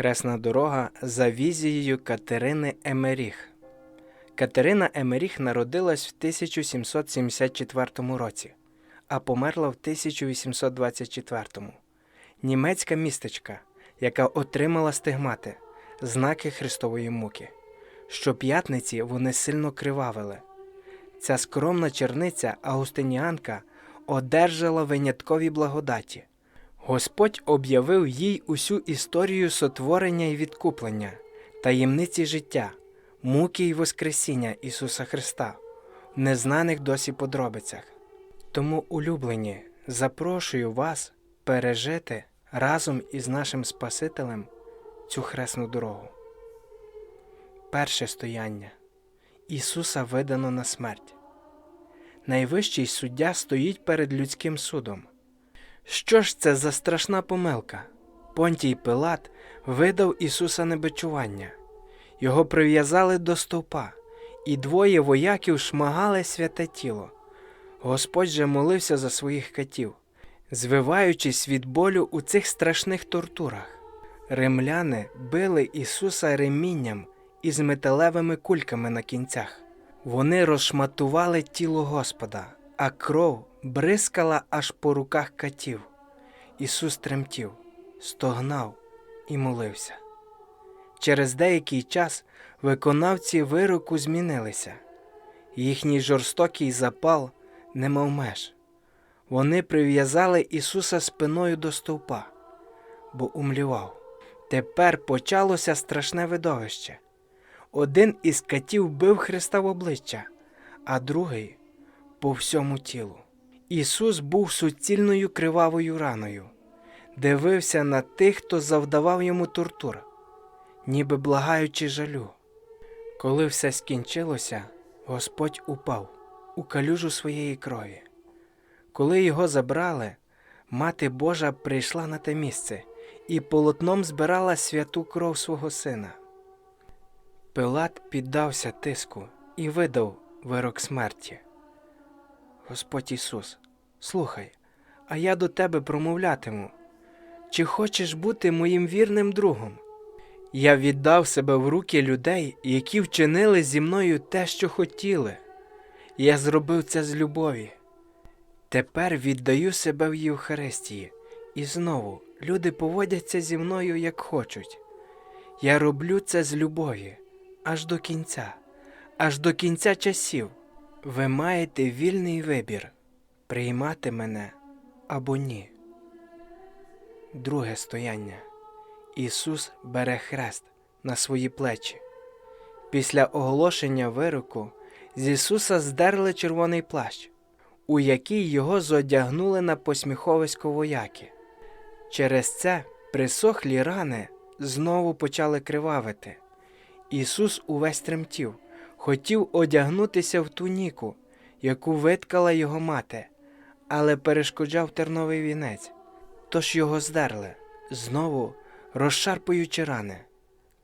Хресна дорога за візією Катерини Емеріх. Катерина Емеріх народилась в 1774 році, а померла в 1824. Німецька містечка, яка отримала стигмати, знаки Христової муки. Щоп'ятниці вони сильно кривавили. Ця скромна черниця Августиніанка одержала виняткові благодаті. Господь об'явив їй усю історію сотворення і відкуплення, таємниці життя, муки й Воскресіння Ісуса Христа в незнаних досі подробицях. Тому, улюблені, запрошую вас пережити разом із нашим Спасителем цю хресну дорогу. Перше стояння Ісуса видано на смерть. Найвищий суддя стоїть перед людським судом. Що ж це за страшна помилка? Понтій Пилат видав Ісуса небичування. Його прив'язали до стовпа, і двоє вояків шмагали святе тіло. Господь же молився за своїх катів, звиваючись від болю у цих страшних тортурах. Римляни били Ісуса ремінням із металевими кульками на кінцях. Вони розшматували тіло Господа, а кров бризкала аж по руках катів. Ісус тремтів, стогнав і молився. Через деякий час виконавці вироку змінилися. Їхній жорстокий запал не мав меж. Вони прив'язали Ісуса спиною до стовпа, бо умлівав. Тепер почалося страшне видовище. Один із катів бив Христа в обличчя, а другий по всьому тілу. Ісус був суцільною кривавою раною, дивився на тих, хто завдавав йому тортур, ніби благаючи жалю. Коли все скінчилося, Господь упав у калюжу своєї крові. Коли його забрали, Мати Божа прийшла на те місце і полотном збирала святу кров свого сина. Пилат піддався тиску і видав вирок смерті. Господь Ісус, слухай, а я до тебе промовлятиму. Чи хочеш бути моїм вірним другом? Я віддав себе в руки людей, які вчинили зі мною те, що хотіли. Я зробив це з любові. Тепер віддаю себе в Євхаристії, і знову люди поводяться зі мною як хочуть. Я роблю це з любові аж до кінця, аж до кінця часів. Ви маєте вільний вибір приймати мене або ні. Друге стояння. Ісус бере хрест на свої плечі. Після оголошення вироку з Ісуса здерли червоний плащ, у який його зодягнули на посміховисько вояки. Через це присохлі рани знову почали кривавити. Ісус увесь тремтів, хотів одягнутися в туніку, яку виткала його мати, але перешкоджав терновий вінець, тож його здерли, знову розшарпуючи рани.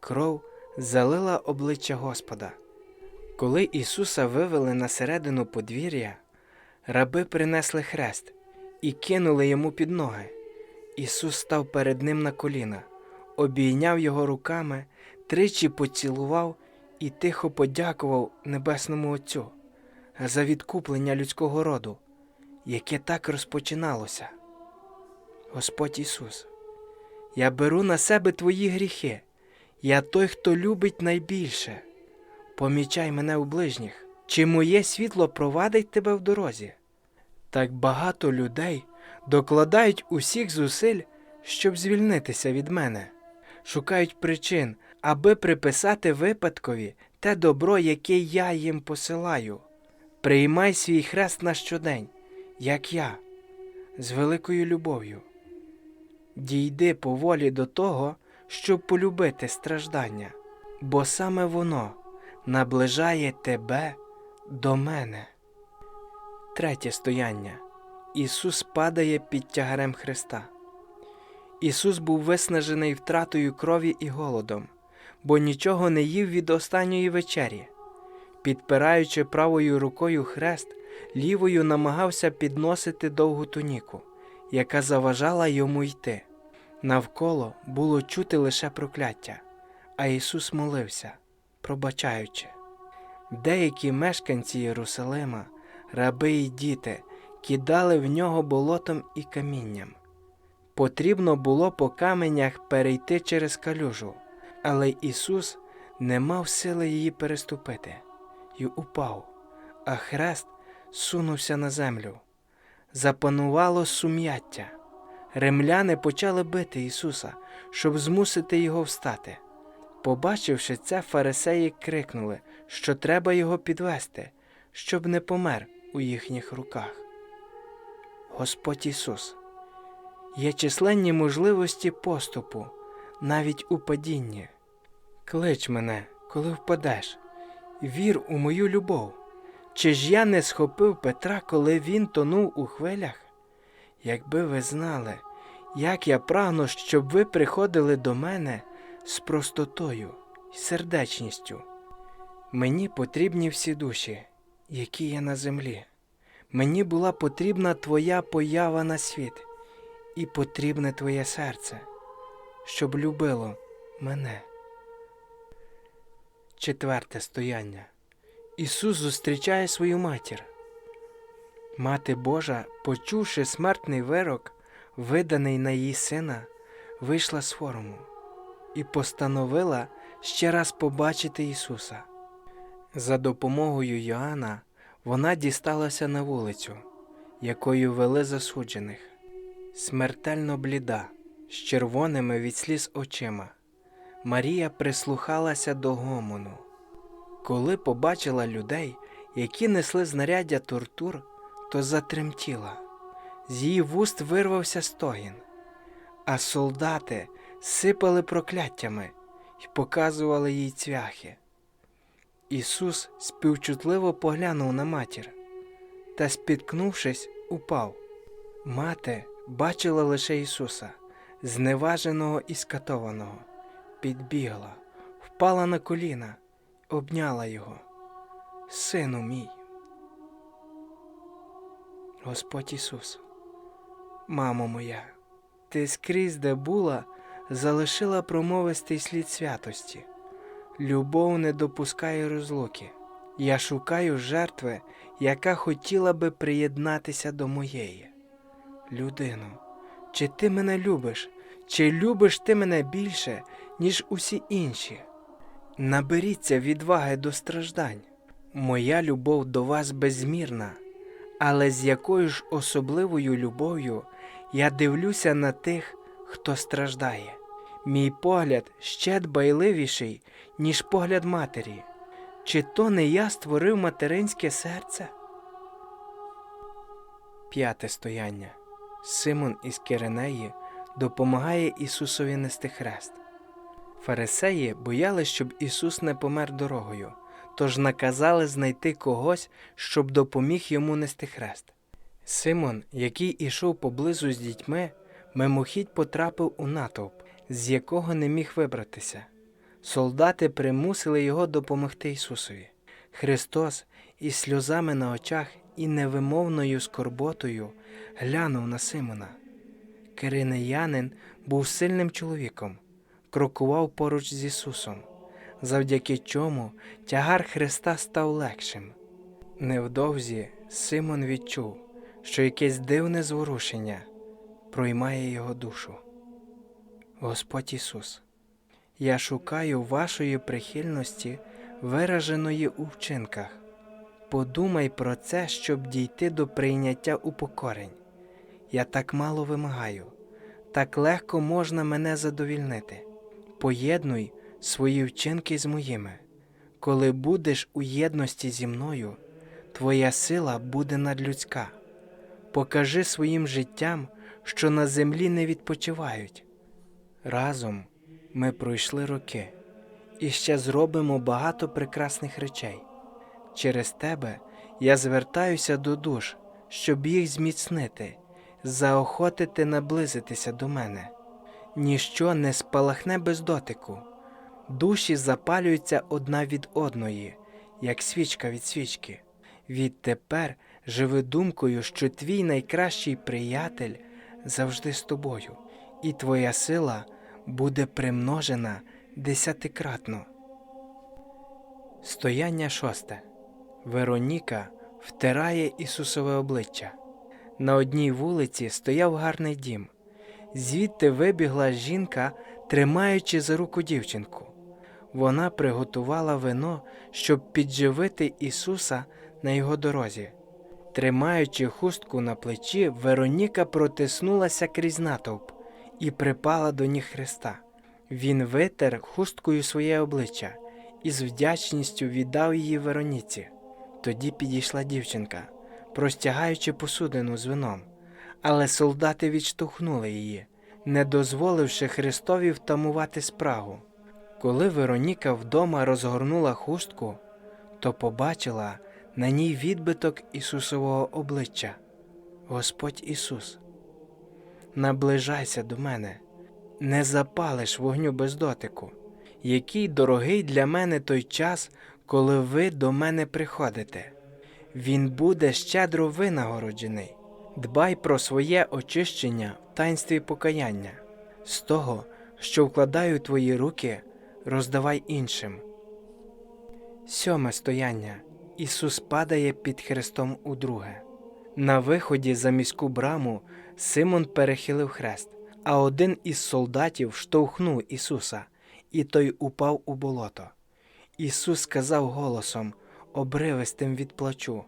Кров залила обличчя Господа. Коли Ісуса вивели на середину подвір'я, раби принесли хрест і кинули йому під ноги. Ісус став перед ним на коліна, обійняв його руками, тричі поцілував і тихо подякував Небесному Отцю за відкуплення людського роду, яке так розпочиналося. Господь Ісус, я беру на себе Твої гріхи, я той, хто любить найбільше. Помічай мене у ближніх, чи моє світло провадить тебе в дорозі. Так багато людей докладають усіх зусиль, щоб звільнитися від мене, шукають причин, аби приписати випадкові те добро, яке я їм посилаю. Приймай свій хрест на щодень, як я, з великою любов'ю. Дійди поволі до того, щоб полюбити страждання, бо саме воно наближає тебе до мене. Третє стояння. Ісус падає під тягарем Христа. Ісус був виснажений втратою крові і голодом, бо нічого не їв від останньої вечері. Підпираючи правою рукою хрест, лівою намагався підносити довгу туніку, яка заважала йому йти. Навколо було чути лише прокляття, а Ісус молився, пробачаючи. Деякі мешканці Єрусалима, раби й діти, кидали в нього болотом і камінням. Потрібно було по каменях перейти через калюжу, але Ісус не мав сили її переступити і упав, а хрест сунувся на землю. Запанувало сум'яття. Римляни почали бити Ісуса, щоб змусити його встати. Побачивши це, фарисеї крикнули, що треба його підвести, щоб не помер у їхніх руках. Господь Ісус, є численні можливості поступу, навіть у падінні. Клич мене, коли впадеш, вір у мою любов. Чи ж я не схопив Петра, коли він тонув у хвилях? Якби ви знали, як я прагну, щоб ви приходили до мене з простотою і сердечністю. Мені потрібні всі душі, які є на землі. Мені була потрібна твоя поява на світ, і потрібне твоє серце, щоб любило мене. Четверте стояння. Ісус зустрічає свою матір. Мати Божа, почувши смертний вирок, виданий на її сина, вийшла з форуму і постановила ще раз побачити Ісуса. За допомогою Йоанна вона дісталася на вулицю, якою вели засуджених, смертельно бліда, з червоними від сліз очима. Марія прислухалася до гомону. Коли побачила людей, які несли знаряддя тортур, то затремтіла. З її вуст вирвався стогін, а солдати сипали прокляттями і показували їй цвяхи. Ісус співчутливо поглянув на матір та, спіткнувшись, упав. Мати бачила лише Ісуса, зневаженого і скатованого, підбігла, впала на коліна, обняла його. Сину мій. Господь Ісус, мамо моя, ти скрізь, де була, залишила промовистий слід святості. Любов не допускає розлуки. Я шукаю жертви, яка хотіла би приєднатися до моєї. Людино, чи ти мене любиш, чи любиш ти мене більше, ніж усі інші? Наберіться відваги до страждань. Моя любов до вас безмірна, але з якою ж особливою любов'ю я дивлюся на тих, хто страждає. Мій погляд ще дбайливіший, ніж погляд матері. Чи то не я створив материнське серце? П'яте стояння. Симон із Киренеї допомагає Ісусові нести хрест. Фарисеї боялись, щоб Ісус не помер дорогою, тож наказали знайти когось, щоб допоміг йому нести хрест. Симон, який ішов поблизу з дітьми, мимохідь потрапив у натовп, з якого не міг вибратися. Солдати примусили його допомогти Ісусові. Христос із сльозами на очах і невимовною скорботою глянув на Симона. Киринеянин був сильним чоловіком, крокував поруч з Ісусом, завдяки чому тягар Христа став легшим. Невдовзі Симон відчув, що якесь дивне зворушення проймає його душу. Господь Ісус, я шукаю вашої прихильності, вираженої у вчинках. Подумай про це, щоб дійти до прийняття упокорень. Я так мало вимагаю, так легко можна мене задовільнити. Поєднуй свої вчинки з моїми. Коли будеш у єдності зі мною, твоя сила буде надлюдська. Покажи своїм життям, що на землі не відпочивають. Разом ми пройшли роки і ще зробимо багато прекрасних речей. Через тебе я звертаюся до душ, щоб їх зміцнити, заохотити наблизитися до мене. Ніщо не спалахне без дотику. Душі запалюються одна від одної, як свічка від свічки. Відтепер живи думкою, що твій найкращий приятель завжди з тобою, і твоя сила буде примножена десятикратно. Стояння шосте. Вероніка втирає Ісусове обличчя. На одній вулиці стояв гарний дім. Звідти вибігла жінка, тримаючи за руку дівчинку. Вона приготувала вино, щоб підживити Ісуса на його дорозі. Тримаючи хустку на плечі, Вероніка протиснулася крізь натовп і припала до ніг Христа. Він витер хусткою своє обличчя і з вдячністю віддав її Вероніці. Тоді підійшла дівчинка, простягаючи посудину з вином, але солдати відштовхнули її, не дозволивши Христові втамувати спрагу. Коли Вероніка вдома розгорнула хустку, то побачила на ній відбиток Ісусового обличчя. Господь Ісус, наближайся до мене, не запалиш вогню без дотику. Який дорогий для мене той час, коли ви до мене приходите. Він буде щедро винагороджений. Дбай про своє очищення в таїнстві покаяння. З того, що вкладаю твої руки, роздавай іншим. Сьоме стояння. Ісус падає під хрестом удруге. На виході за міську браму Симон перехилив хрест, а один із солдатів штовхнув Ісуса, і той упав у болото. Ісус сказав голосом, обривистим від плачу: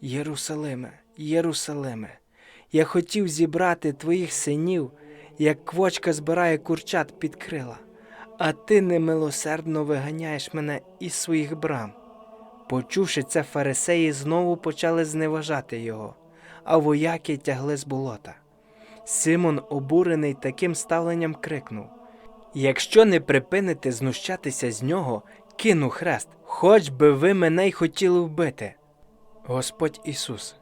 Єрусалиме, Єрусалиме, я хотів зібрати твоїх синів, як квочка збирає курчат під крила, а ти немилосердно виганяєш мене із своїх брам. Почувши це, фарисеї знову почали зневажати його, а вояки тягли з болота. Симон, обурений таким ставленням, крикнув: Якщо не припините знущатися з нього, кину хрест, хоч би ви мене й хотіли вбити. Господь Ісус,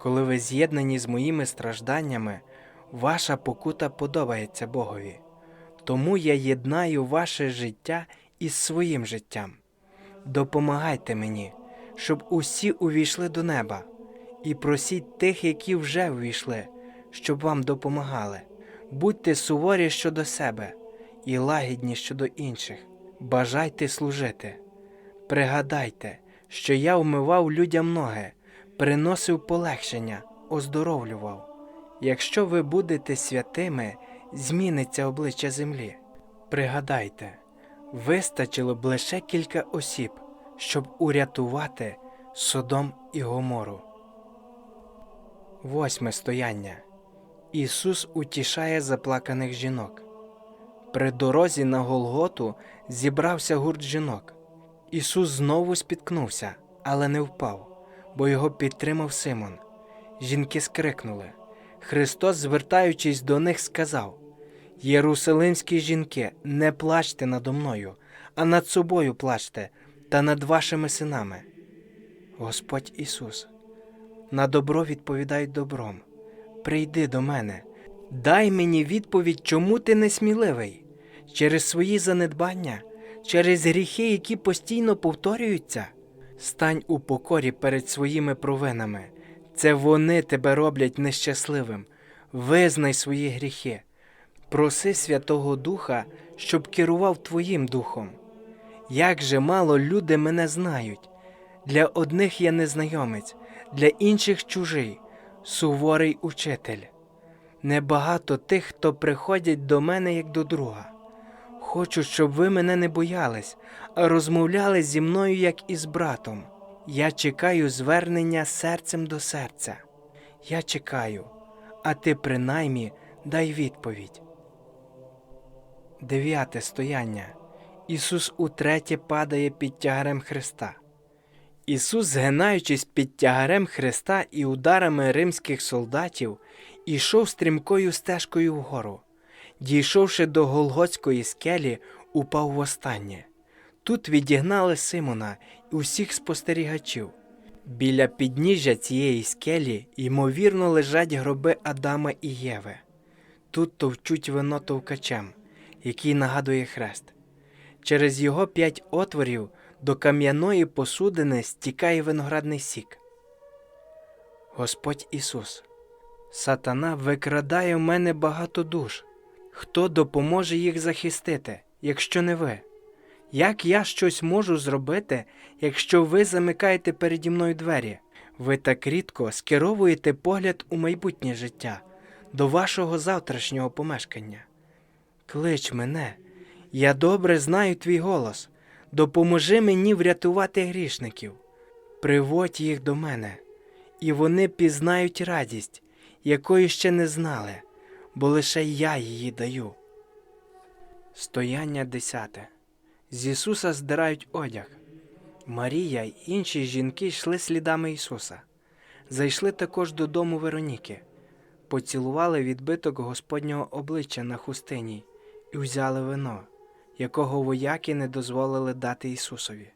коли ви з'єднані з моїми стражданнями, ваша покута подобається Богові. Тому я єднаю ваше життя із своїм життям. Допомагайте мені, щоб усі увійшли до неба, і просіть тих, які вже увійшли, щоб вам допомагали. Будьте суворі щодо себе і лагідні щодо інших. Бажайте служити. Пригадайте, що я вмивав людям ноги, приносив полегшення, оздоровлював. Якщо ви будете святими, зміниться обличчя землі. Пригадайте, вистачило б лише кілька осіб, щоб урятувати Содом і Гомору. Восьме стояння. Ісус утішає заплаканих жінок. При дорозі на Голготу зібрався гурт жінок. Ісус знову спіткнувся, але не впав, бо його підтримав Симон. Жінки скрикнули. Христос, звертаючись до них, сказав: Єрусалимські жінки, не плачте надо мною, а над собою плачте та над вашими синами. Господь Ісус, на добро відповідай добром. Прийди до мене, дай мені відповідь, чому ти несміливий, через свої занедбання, через гріхи, які постійно повторюються. Стань у покорі перед своїми провинами. Це вони тебе роблять нещасливим. Визнай свої гріхи. Проси Святого Духа, щоб керував Твоїм духом. Як же мало люди мене знають. Для одних я незнайомець, для інших чужий, суворий учитель. Небагато тих, хто приходять до мене як до друга. Хочу, щоб ви мене не боялись, а розмовляли зі мною як із братом. Я чекаю звернення серцем до серця. Я чекаю, а ти принаймні дай відповідь. Дев'яте стояння. Ісус утретє падає під тягарем Христа. Ісус, згинаючись під тягарем Христа і ударами римських солдатів, ішов стрімкою стежкою вгору. Дійшовши до Голготської скелі, упав востаннє. Тут відігнали Симона і усіх спостерігачів. Біля підніжжя цієї скелі, ймовірно, лежать гроби Адама і Єви. Тут товчуть вино товкачем, який нагадує хрест. Через його п'ять отворів до кам'яної посудини стікає виноградний сік. Господь Ісус, сатана викрадає в мене багато душ, Хто допоможе їх захистити, якщо не ви? Як я щось можу зробити, якщо ви замикаєте переді мною двері? Ви так рідко скеровуєте погляд у майбутнє життя, до вашого завтрашнього помешкання. Клич мене, я добре знаю твій голос. Допоможи мені врятувати грішників. Приводь їх до мене, і вони пізнають радість, якої ще не знали, бо лише я її даю. Стояння десяте. З Ісуса здирають одяг. Марія й інші жінки йшли слідами Ісуса. Зайшли також додому Вероніки, поцілували відбиток Господнього обличчя на хустині і взяли вино, якого вояки не дозволили дати Ісусові.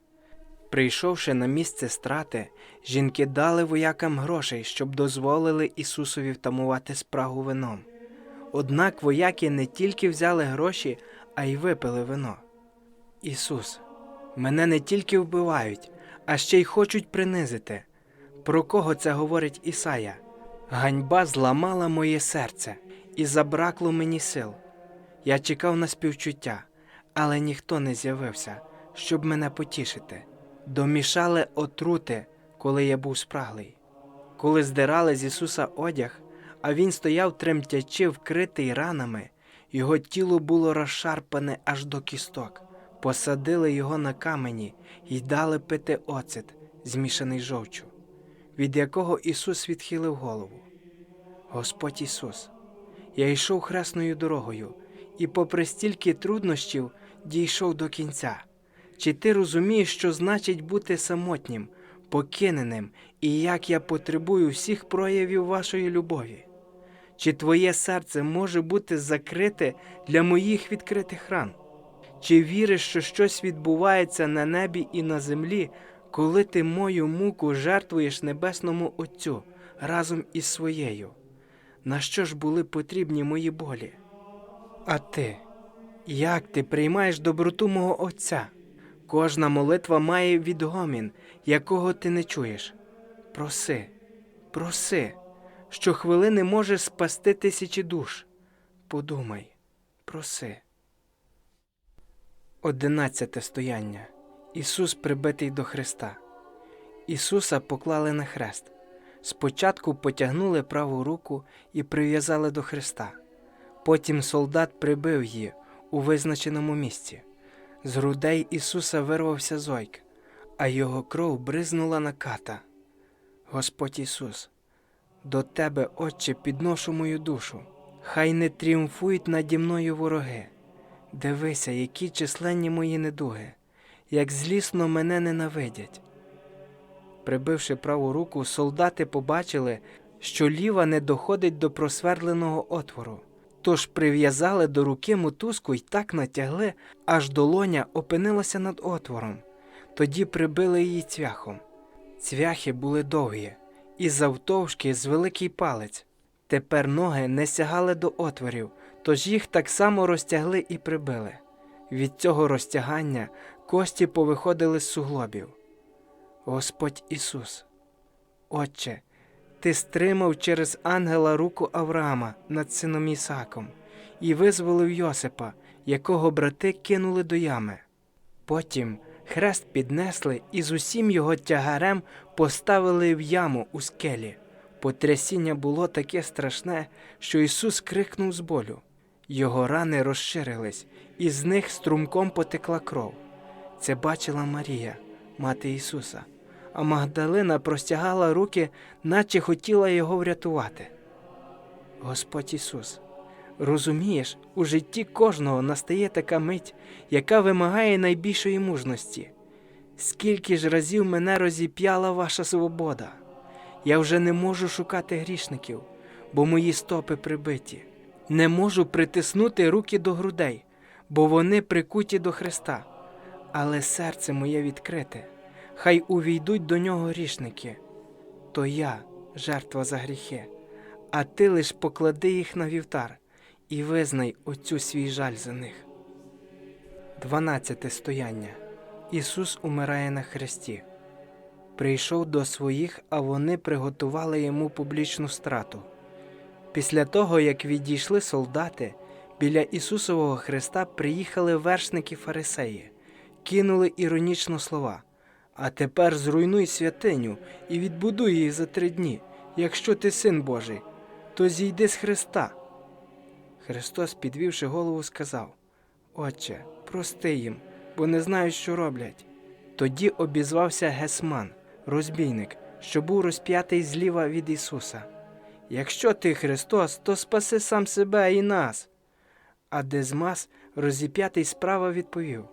Прийшовши на місце страти, жінки дали воякам грошей, щоб дозволили Ісусові втамувати спрагу вином. Однак вояки не тільки взяли гроші, а й випили вино. Ісус, мене не тільки вбивають, а ще й хочуть принизити. Про кого це говорить Ісая? Ганьба зламала моє серце, і забракло мені сил. Я чекав на співчуття, але ніхто не з'явився, щоб мене потішити. Домішали отрути, коли я був спраглий. Коли здирали з Ісуса одяг, а він стояв тремтячи, вкритий ранами, його тіло було розшарпане аж до кісток. Посадили його на камені і дали пити оцет, змішаний жовчу, від якого Ісус відхилив голову. Господь Ісус, я йшов хресною дорогою і, попри стільки труднощів, дійшов до кінця. Чи ти розумієш, що значить бути самотнім, покиненим і як я потребую всіх проявів вашої любові? Чи твоє серце може бути закрите для моїх відкритих ран? Чи віриш, що щось відбувається на небі і на землі, коли ти мою муку жертвуєш небесному Отцю разом із своєю? На що ж були потрібні мої болі? А ти, як ти приймаєш доброту мого Отця? Кожна молитва має відгомін, якого ти не чуєш. Проси, проси, що хвилини може спасти тисячі душ. Подумай, проси. Одинадцяте стояння. Ісус прибитий до Христа. Ісуса поклали на хрест. Спочатку потягнули праву руку і прив'язали до Христа. Потім солдат прибив її у визначеному місці. З грудей Ісуса вирвався зойк, а його кров бризнула на ката. Господь Ісус, до Тебе, Отче, підношу мою душу. Хай не тріумфують наді мною вороги. Дивися, які численні мої недуги, як злісно мене ненавидять. Прибивши праву руку, солдати побачили, що ліва не доходить до просверленого отвору. Тож прив'язали до руки мотузку й так натягли, аж долоня опинилася над отвором. Тоді прибили її цвяхом. Цвяхи були довгі, і завтовшки з великий палець. Тепер ноги не сягали до отворів, тож їх так само розтягли і прибили. Від цього розтягання кості повиходили з суглобів. Господь Ісус, Отче, Ти стримав через ангела руку Авраама над сином Ісаком і визволив Йосипа, якого брати кинули до ями. Потім хрест піднесли і з усім його тягарем поставили в яму у скелі. Потрясіння було таке страшне, що Ісус крикнув з болю. Його рани розширились, і з них струмком потекла кров. Це бачила Марія, мати Ісуса, а Магдалина простягала руки, наче хотіла його врятувати. Господь Ісус, розумієш, у житті кожного настає така мить, яка вимагає найбільшої мужності. Скільки ж разів мене розіп'яла ваша свобода? Я вже не можу шукати грішників, бо мої стопи прибиті. Не можу притиснути руки до грудей, бо вони прикуті до Христа. Але серце моє відкрите, хай увійдуть до нього грішники. То я жертва за гріхи, а ти лиш поклади їх на вівтар і визнай оцю свій жаль за них. Дванадцяте стояння. Ісус умирає на хресті. Прийшов до своїх, а вони приготували йому публічну страту. Після того, як відійшли солдати, Біля Ісусового Христа приїхали вершники фарисеї, кинули іронічно слова. А тепер зруйнуй святиню і відбудуй її за три дні. Якщо ти син Божий, то зійди з Христа. Христос, підвівши голову, сказав: Отче, прости їм, бо не знають, що роблять. Тоді обізвався Гесман, розбійник, що був розп'ятий зліва від Ісуса. Якщо ти Христос, то спаси сам себе і нас. А Дезмас, розіп'ятий справа, відповів: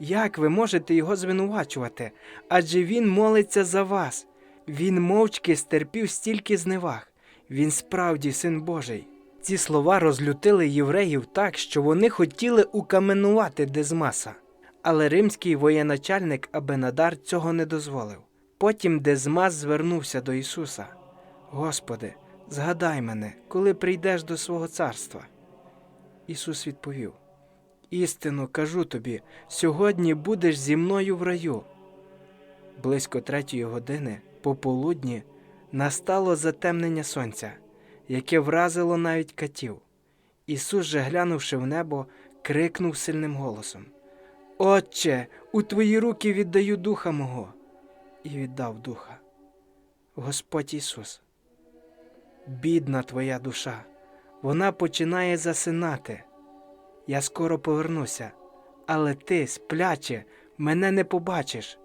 Як ви можете його звинувачувати? Адже він молиться за вас. Він мовчки стерпів стільки зневаг. Він справді син Божий. Ці слова розлютили євреїв так, що вони хотіли укаменувати Дезмаса. Але римський воєначальник Абенадар цього не дозволив. Потім Дезмас звернувся до Ісуса: Господи, згадай мене, коли прийдеш до свого царства. Ісус відповів: Істину кажу тобі, сьогодні будеш зі мною в раю. Близько третьої години, пополудні, настало затемнення сонця, яке вразило навіть катів. Ісус же, глянувши в небо, крикнув сильним голосом: Отче, у твої руки віддаю духа мого, і віддав духа. Господь Ісус, бідна твоя душа, вона починає засинати. Я скоро повернуся, але ти, спляче, мене не побачиш.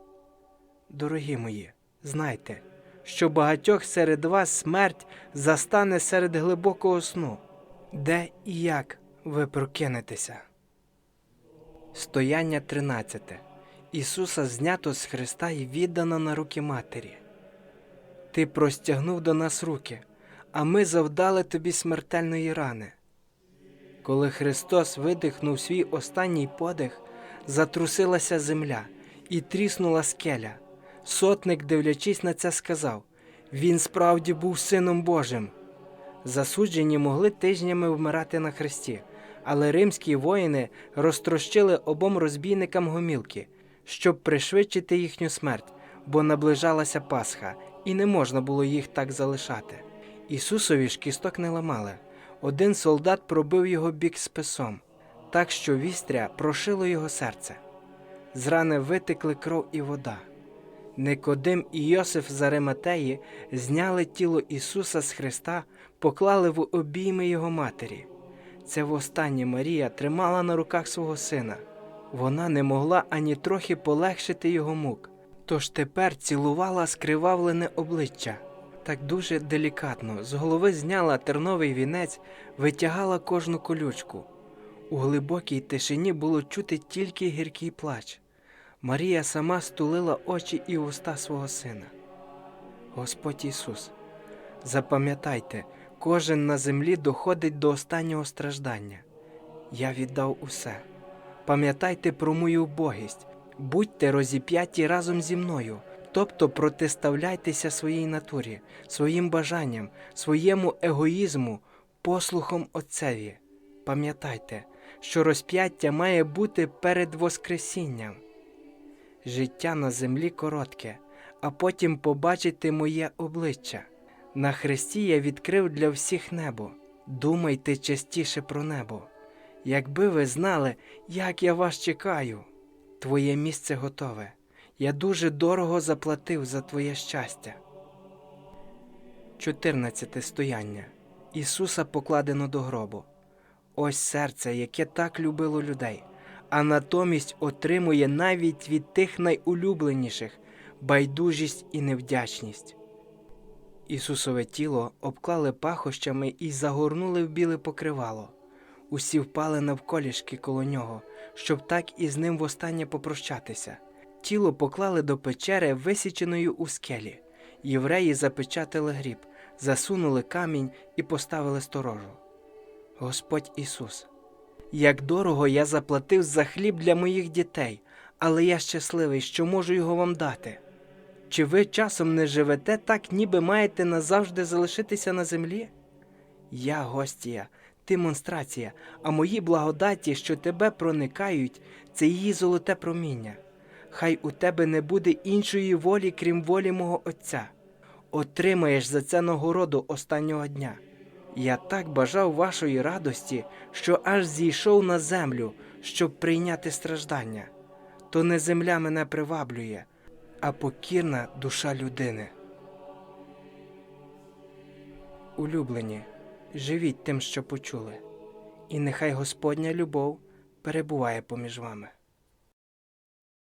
Дорогі мої, знайте, що багатьох серед вас смерть застане серед глибокого сну, де і як ви прокинетеся. Стояння 13. Ісуса знято з Христа і віддано на руки Матері. Ти простягнув до нас руки, а ми завдали тобі смертельної рани. Коли Христос видихнув свій останній подих, затрусилася земля і тріснула скеля. Сотник, дивлячись на це, сказав Він справді був сином Божим. Засуджені могли тижнями вмирати на хресті, але римські воїни розтрощили обом розбійникам гомілки, щоб пришвидшити їхню смерть, бо наближалася Пасха, і не можна було їх так залишати. Ісусові ж кісток не ламали. Один солдат пробив його бік списом, так що вістря прошило його серце. З рани витекли кров і вода. Никодим і Йосиф з Ариматеї зняли тіло Ісуса з Христа, поклали в обійми Його матері. Це востаннє Марія тримала на руках свого сина. Вона не могла ані трохи полегшити його мук, тож тепер цілувала скривавлене обличчя. Так дуже делікатно з голови зняла терновий вінець, витягала кожну колючку. У глибокій тишині було чути тільки гіркий плач. Марія сама стулила очі і уста свого сина. Господь Ісус, запам'ятайте, кожен на землі доходить до останнього страждання. Я віддав усе. Пам'ятайте про мою убогість, будьте розіп'яті разом зі мною, тобто протиставляйтеся своїй натурі, своїм бажанням, своєму егоїзму, послухом Отцеві. Пам'ятайте, що розп'яття має бути перед Воскресінням. Життя на землі коротке, а потім побачите моє обличчя. На хресті я відкрив для всіх небо. Думайте частіше про небо. Якби ви знали, як я вас чекаю, твоє місце готове. Я дуже дорого заплатив за твоє щастя. 14 стояння. Ісуса покладено до гробу. Ось серце, яке так любило людей, а натомість отримує навіть від тих найулюбленіших байдужість і невдячність. Ісусове тіло обклали пахощами і загорнули в біле покривало. Усі впали навколішки коло нього, щоб так із ним востаннє попрощатися. Тіло поклали до печери, висіченої у скелі. Євреї запечатали гріб, засунули камінь і поставили сторожу. Господь Ісус, як дорого я заплатив за хліб для моїх дітей, але я щасливий, що можу його вам дати. Чи ви часом не живете так, ніби маєте назавжди залишитися на землі? Я гостія, ти монстрація, а мої благодаті, що тебе проникають, це її золоте проміння. Хай у тебе не буде іншої волі, крім волі мого Отця. Отримаєш за це нагороду останнього дня. Я так бажав вашої радості, що аж зійшов на землю, щоб прийняти страждання. То не земля мене приваблює, а покірна душа людини. Улюблені, живіть тим, що почули, і нехай Господня любов перебуває поміж вами.